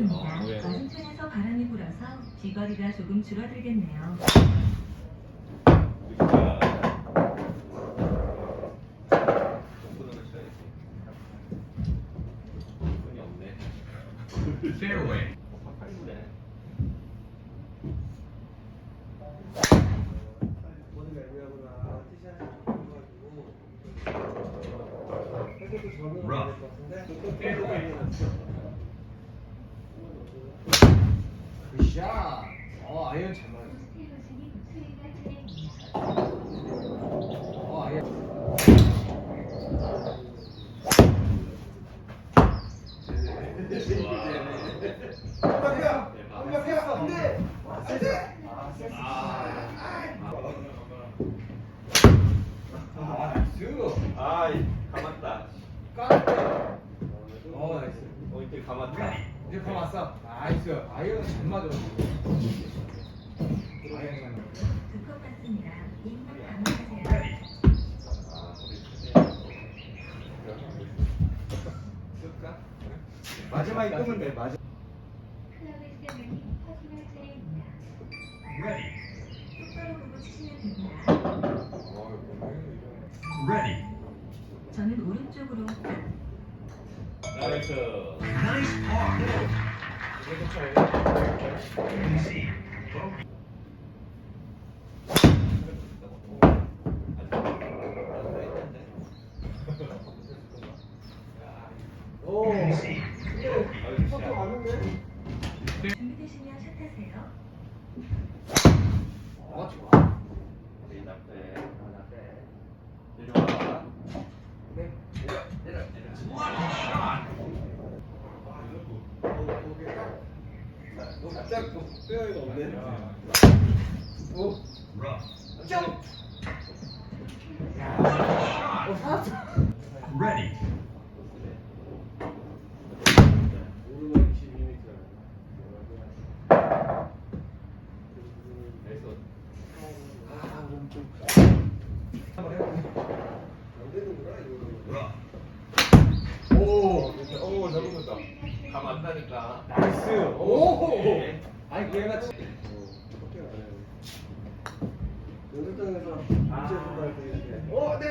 시작됩니다. 왜? 맞은편에서 바람이 불어서 비거리가 조금 줄어들겠네요. 굿샷. 어 아이언 잘 맞았어. 어 아이언. 안돼. 안 돼. 아. 아이 감았다. 까는데. 어, 나이스. 어 이제 감았다. 이제 가 왔어. 나이스. 아이언 잘 맞아. 아이언 잘 맞아. 두컵 같습니다. 입만 감으세요. 아 우리 쓸까? 마지막에 끄면 돼. 마지. Ready. 똑바로 보고 치시면 됩니다. Ready. 저는 오른쪽으로 나이스. 오. 포토 왔는데? 준비되시면 샷하세요. 어, 좋아. 우리 나빼. 내려와. 네. 내려 내려 내려. 너 갑자기 또 빼어이가 없네. 오. Rough. 점. 어, 살았어. Ready. 오르막 22m. 그래서 아, 오른쪽. 한번 해볼게. 안 되는구나, 이거. Rough. 오. 오 잘못했다. 감았다니까. 나이스. 오. 얘가 지- 연습장에서 문제에서 할 때. 어, 네.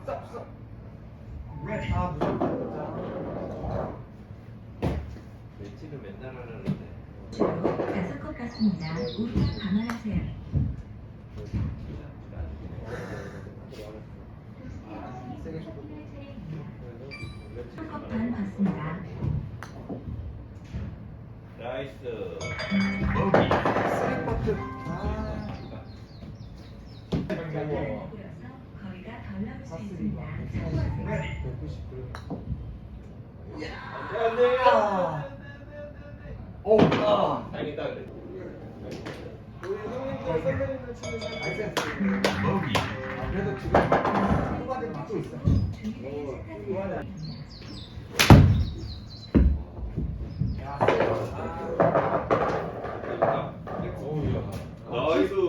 스탑, 스탑. Ready. 아, 무조건. 매치를 맨날 하려는데. 저로 다섯 컵 같습니다. 우리만 감안하세요. 바람이 불어서 거리가 덜 나올 수 있습니다. 참고하세요. Ready. 190. 안돼. 아. 오. 아. 다행이다 그래. 우리 형님과 선배님들 치는 나이스. Bogey. 아, 그래도 지금 후반에 맞고.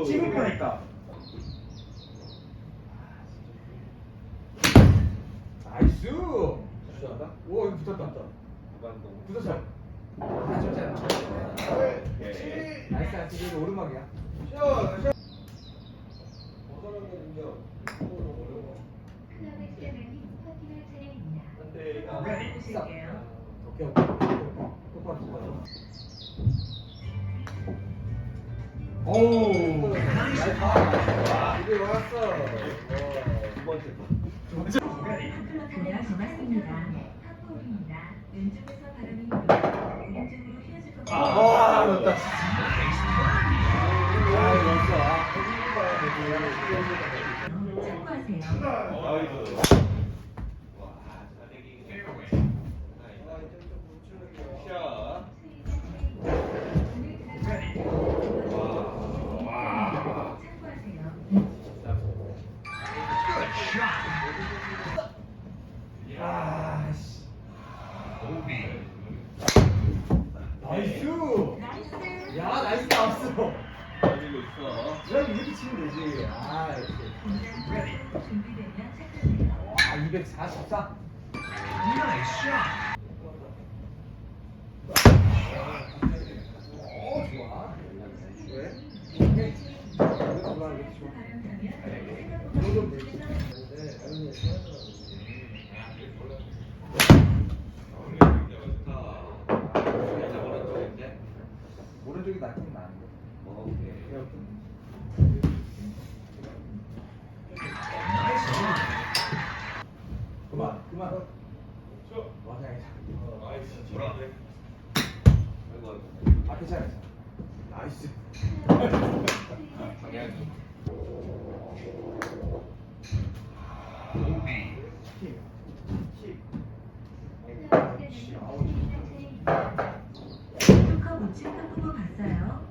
찍을 뻔했다. 나이스. 굿샷다. 오, 이거 붙었다. 무반동. 붙었어. 아, 좋잖아. 오케이. 나이스, 안돼. 오케이, 오케이. 똑바로, 똑바로. 오, 나이스. 아, 왔어. 두 번째. 왼쪽에서 바람이 휘어질 겁니다. 아, 맞다. 참고하세요. 244. 나이스 샷. 어, 좋아. 왜? 왜 좋아? 이렇게 좋아? 이거 물기. 근데 다른 애 오른쪽이 낫긴 나은데. 오케이. 아.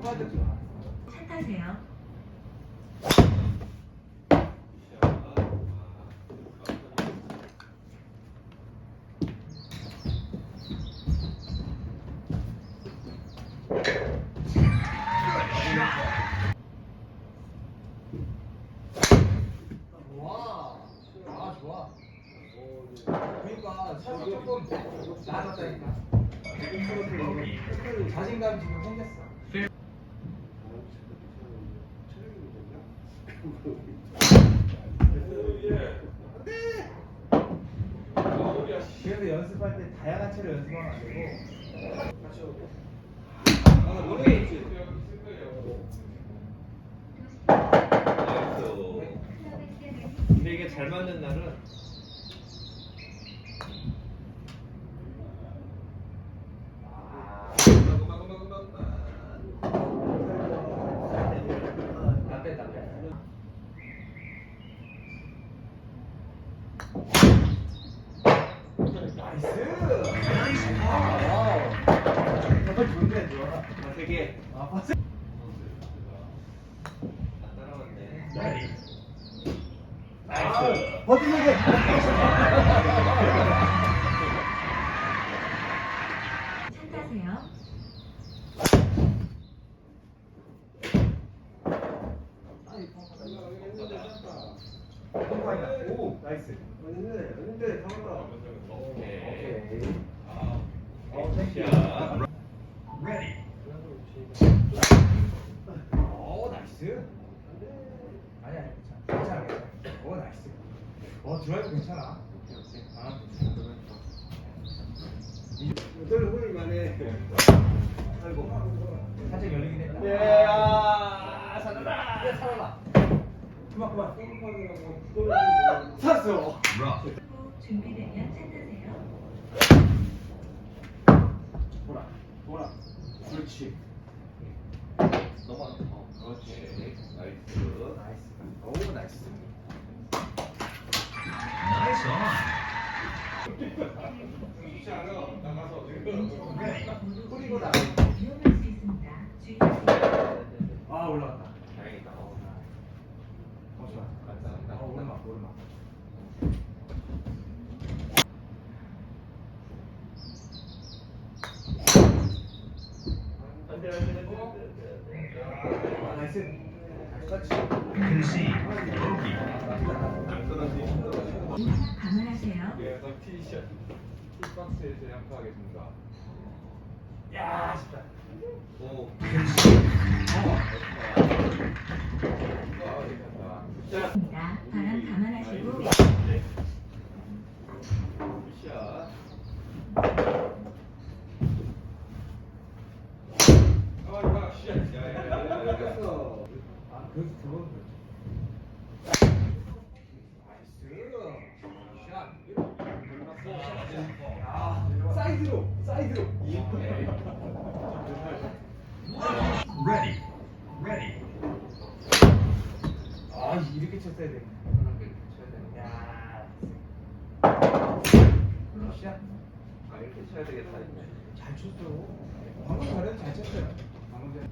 아, 좋아. 차 타세요. 와. 아, 좋아. 그러니까 차가 조금 나아졌다니까. OB. 자신감 지금 생겼어. 그래서 연습할 때 다양한 채로 연습하면 안 되고 같이 오고. 아, 노래 있지. 근데 이게 잘 맞는 날은 안 뺀다, 안 뺀다. 나이스. 아, 와우. 좋네, 좋아. 되게 아, 파스. 안 따라왔네. Ready. 아, 버티는 차 타세요. 오, 나이스. 아닌데, 아닌데, 잡았다. 오케이. 어, 땡큐. Ready. 오, 나이스. 아니, 아니, 괜찮아. 괜찮아, 괜찮아. 오, 나이스. 어, 드라이브 괜찮아. 아, 괜찮아. 이걸 홀만해. 아이고. 살짝 열리긴 했다. 예, 아, 살았다. 예, 살았다. 그만, 그만. 살았어. Rough. 후보 준비되면 차 타세요. 돌아, 돌아. 그렇지. 안 어, 그렇지. 나이스. 나이스. 오, 나이스. Nice on. 모두 뿌리고 나가. 위험할 수 있습니다. 주의하세요. 아, 올라갔다. 다행이다. 어. 어, 좋아. 감사합니다. 어, 오르막, 오르막. 안 돼, 안 돼, 안 돼, 떨어지고. 인사 감안하세요. 그래서 티샷 티박스에서 양파하겠습니다. 야, 아쉽다. 오. 괜찮다. 입니다. 바람 감안하시고 아니 이렇게 쳤어야 되네. 사람들 이렇게 쳐야 되는 야. 아, 굿샷. 거. 아 이렇게 쳐야 되겠다 잘 쳤어. 방금 잘해도 잘 쳤어요. 방금 전에.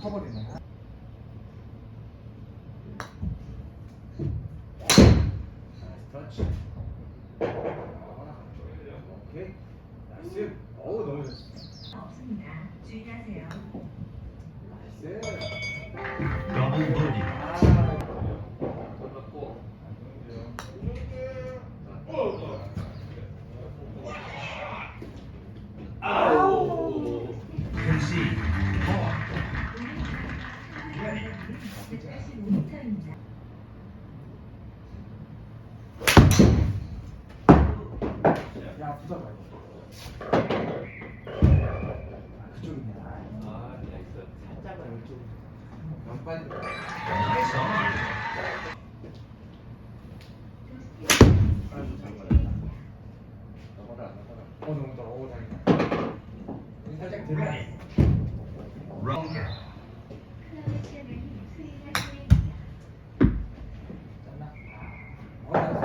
커버리네. 터치. 나이스. 어우 너무 좋았어. 없습니다. 주의하세요. 나이스. Double bogey. 아. 끝났고. 아우. Ball. Ready. 185m입니다. 야봐 이거. 아, 그쪽이네. 아, 아, 나이스. 살짝은 이쪽. on. 아이고 잘 맞았다. 넘어라, 넘어라. 어 너무 더워. 오 다행이다. 여기 살짝 들어. Ready. Roll. 클럽의 시간이 수행할 차례입니다. 짠나. 어 나이스.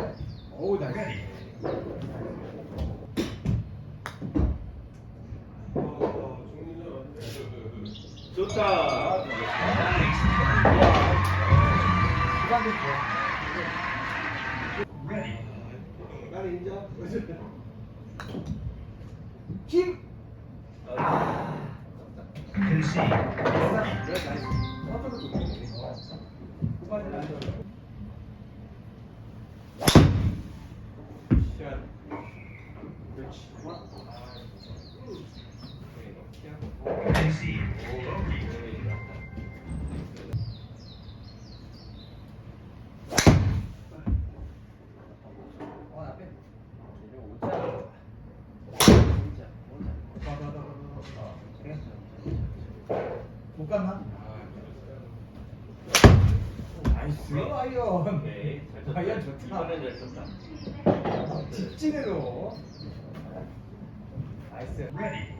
나이스. 오 나이스. Ready. Ready. 나는 인정. 힘. 아. 나 못 갔나? 나이스 아이언. 잘 쳤다. 아이언 좋다. 이번엔 잘 쳤다. 직진으로. 나이스. Ready.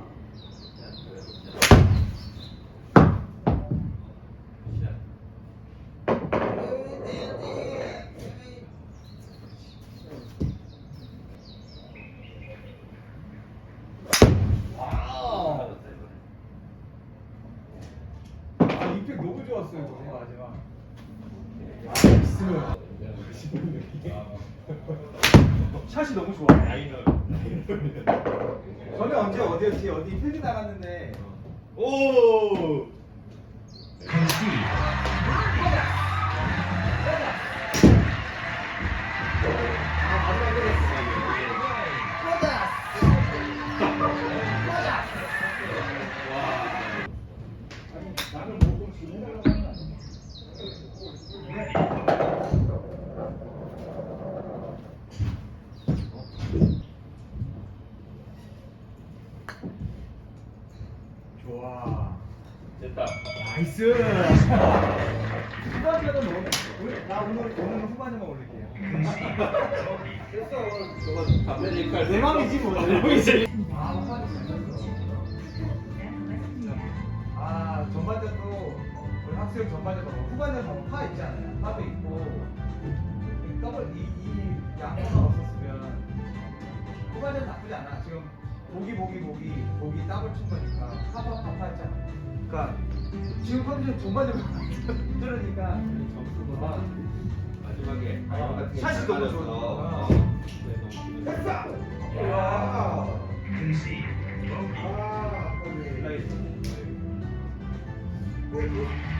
와우. 아, 임팩 너무 좋았어요, 이거 마지막. 나이스. 샷이 너무 좋아. 저는 언제 어디 필드 나갔는데 오! 좋아. 됐다. 나이스. 후반전은 너무 오늘 나 오늘 오늘 후반전만 올릴게요. 됐어. 저거 담배 역할. 내 맘이지 뭐. 내 맘이지. 아 후반전 잘. 반갑습니다. 아 전반전도 우리 학생 전반전도 뭐 후반전 보면 파 있잖아요. 파도 있고 더블 이이 양호가 없었으면 후반전 나쁘지 않아. 지금 보기 보기 보기 보기 더블 친 거니까 파파 파파 했잖아. 그러니까 지금 컨디션 전반전 들으니까 점수가 마지막에 아, 샷이 너무 좋아. 어. 됐어. 야. 와. Concede. Bogey. 아, 아깝네. 슬라이스. 아,